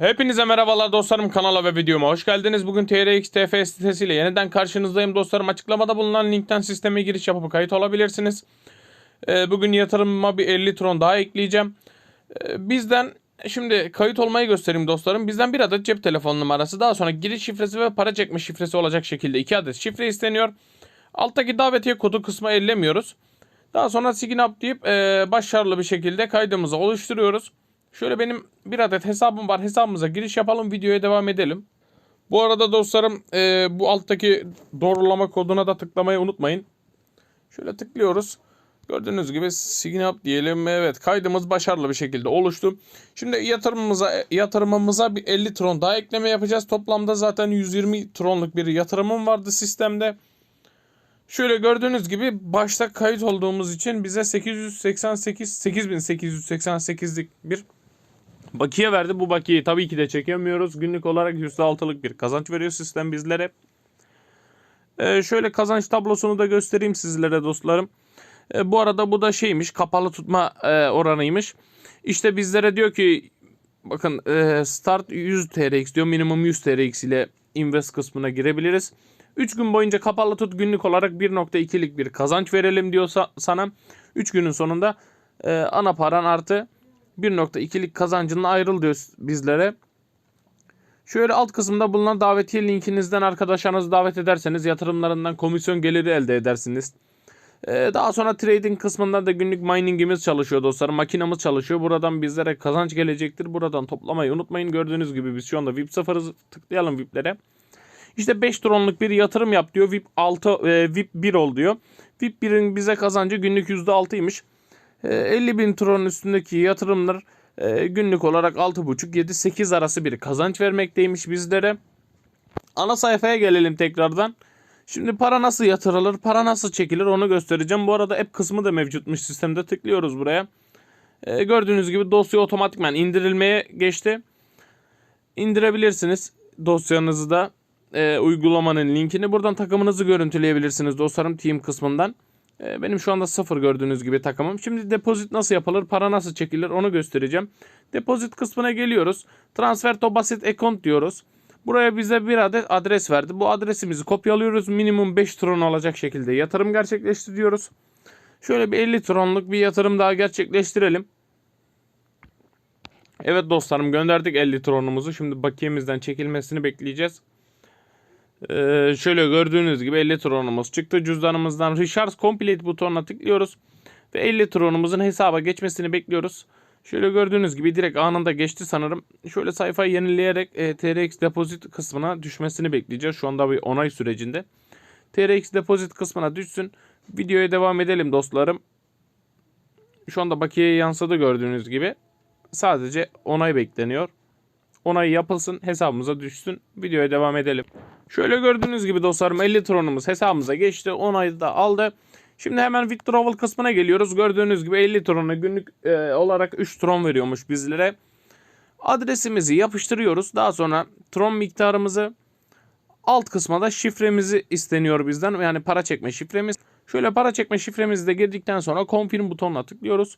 Hepinize merhabalar dostlarım kanala ve videoma hoş geldiniz. Bugün TRX TF sitesiyle yeniden karşınızdayım dostlarım. Açıklamada bulunan linkten sisteme giriş yapıp kayıt olabilirsiniz. Ee, bugün yatırımıma bir 50 tron daha ekleyeceğim. Ee, bizden şimdi kayıt olmayı göstereyim dostlarım. Bizden bir adet cep telefonu numarası daha sonra giriş şifresi ve para çekme şifresi olacak şekilde iki adet şifre isteniyor. Alttaki davetiye kodu kısmı ellemiyoruz. Daha sonra sign up deyip e, başarılı bir şekilde kaydımızı oluşturuyoruz. Şöyle benim bir adet hesabım var. Hesabımıza giriş yapalım. Videoya devam edelim. Bu arada dostlarım e, bu alttaki doğrulama koduna da tıklamayı unutmayın. Şöyle tıklıyoruz. Gördüğünüz gibi sign up diyelim. Evet kaydımız başarılı bir şekilde oluştu. Şimdi yatırımımıza yatırımımıza bir 50 tron daha ekleme yapacağız. Toplamda zaten 120 tronluk bir yatırımım vardı sistemde. Şöyle gördüğünüz gibi başta kayıt olduğumuz için bize 888 8888'lik bir bakiye verdi. Bu bakiyeyi tabii ki de çekemiyoruz. Günlük olarak %6'lık bir kazanç veriyor sistem bizlere. Ee, şöyle kazanç tablosunu da göstereyim sizlere dostlarım. Ee, bu arada bu da şeymiş kapalı tutma e, oranıymış. İşte bizlere diyor ki bakın e, start 100 TRX diyor minimum 100 TRX ile invest kısmına girebiliriz. 3 gün boyunca kapalı tut günlük olarak 1.2'lik bir kazanç verelim diyorsa sana 3 günün sonunda e, ana paran artı 1.2'lik kazancından ayrıl diyor bizlere. Şöyle alt kısımda bulunan davetiye linkinizden arkadaşlarınızı davet ederseniz yatırımlarından komisyon geliri elde edersiniz. Ee, daha sonra trading kısmında da günlük miningimiz çalışıyor dostlarım. Makinamız çalışıyor. Buradan bizlere kazanç gelecektir. Buradan toplamayı unutmayın. Gördüğünüz gibi biz şu anda VIP 0'ı tıklayalım VIP'lere. İşte 5 tronluk bir yatırım yap diyor. VIP 6 e, VIP 1 ol diyor. VIP 1'in bize kazancı günlük %6'ymış. E, 50 bin tron üstündeki yatırımlar e, günlük olarak 6,5-7-8 arası bir kazanç vermekteymiş bizlere. Ana sayfaya gelelim tekrardan. Şimdi para nasıl yatırılır, para nasıl çekilir onu göstereceğim. Bu arada app kısmı da mevcutmuş sistemde. Tıklıyoruz buraya. E, gördüğünüz gibi dosya otomatikman indirilmeye geçti. İndirebilirsiniz dosyanızı da e, uygulamanın linkini. Buradan takımınızı görüntüleyebilirsiniz dostlarım team kısmından. E, benim şu anda sıfır gördüğünüz gibi takımım. Şimdi depozit nasıl yapılır, para nasıl çekilir onu göstereceğim. Depozit kısmına geliyoruz. Transfer to basit account diyoruz. Buraya bize bir adet adres verdi. Bu adresimizi kopyalıyoruz. Minimum 5 tron olacak şekilde yatırım gerçekleştiriyoruz. Şöyle bir 50 tronluk bir yatırım daha gerçekleştirelim. Evet dostlarım gönderdik 50 tronumuzu. Şimdi bakiyemizden çekilmesini bekleyeceğiz. Ee, şöyle gördüğünüz gibi 50 tronumuz çıktı. Cüzdanımızdan Recharge Complete butonuna tıklıyoruz. Ve 50 tronumuzun hesaba geçmesini bekliyoruz. Şöyle gördüğünüz gibi direkt anında geçti sanırım. Şöyle sayfayı yenileyerek e, TRX Deposit kısmına düşmesini bekleyeceğiz. Şu anda bir onay sürecinde. TRX Deposit kısmına düşsün. Videoya devam edelim dostlarım. Şu anda bakiyeye yansıdı gördüğünüz gibi. Sadece onay bekleniyor. Onay yapılsın hesabımıza düşsün. Videoya devam edelim. Şöyle gördüğünüz gibi dostlarım 50 tronumuz hesabımıza geçti. Onayı da aldı. Şimdi hemen withdrawal kısmına geliyoruz. Gördüğünüz gibi 50 trona günlük e, olarak 3 tron veriyormuş bizlere. Adresimizi yapıştırıyoruz. Daha sonra tron miktarımızı alt kısma da şifremizi isteniyor bizden. Yani para çekme şifremiz. Şöyle para çekme şifremizi de girdikten sonra confirm butonuna tıklıyoruz.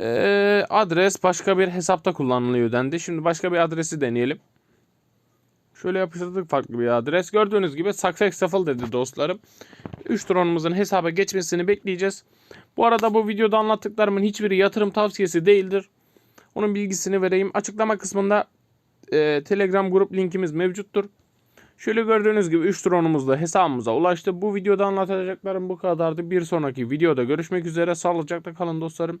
Ee, adres başka bir hesapta kullanılıyor dendi. Şimdi başka bir adresi deneyelim. Şöyle yapıştırdık farklı bir adres. Gördüğünüz gibi successful dedi dostlarım. 3 tronumuzun hesaba geçmesini bekleyeceğiz. Bu arada bu videoda anlattıklarımın hiçbiri yatırım tavsiyesi değildir. Onun bilgisini vereyim. Açıklama kısmında e, Telegram grup linkimiz mevcuttur. Şöyle gördüğünüz gibi 3 tronumuz da hesabımıza ulaştı. Bu videoda anlatacaklarım bu kadardı. Bir sonraki videoda görüşmek üzere. Sağlıcakla kalın dostlarım.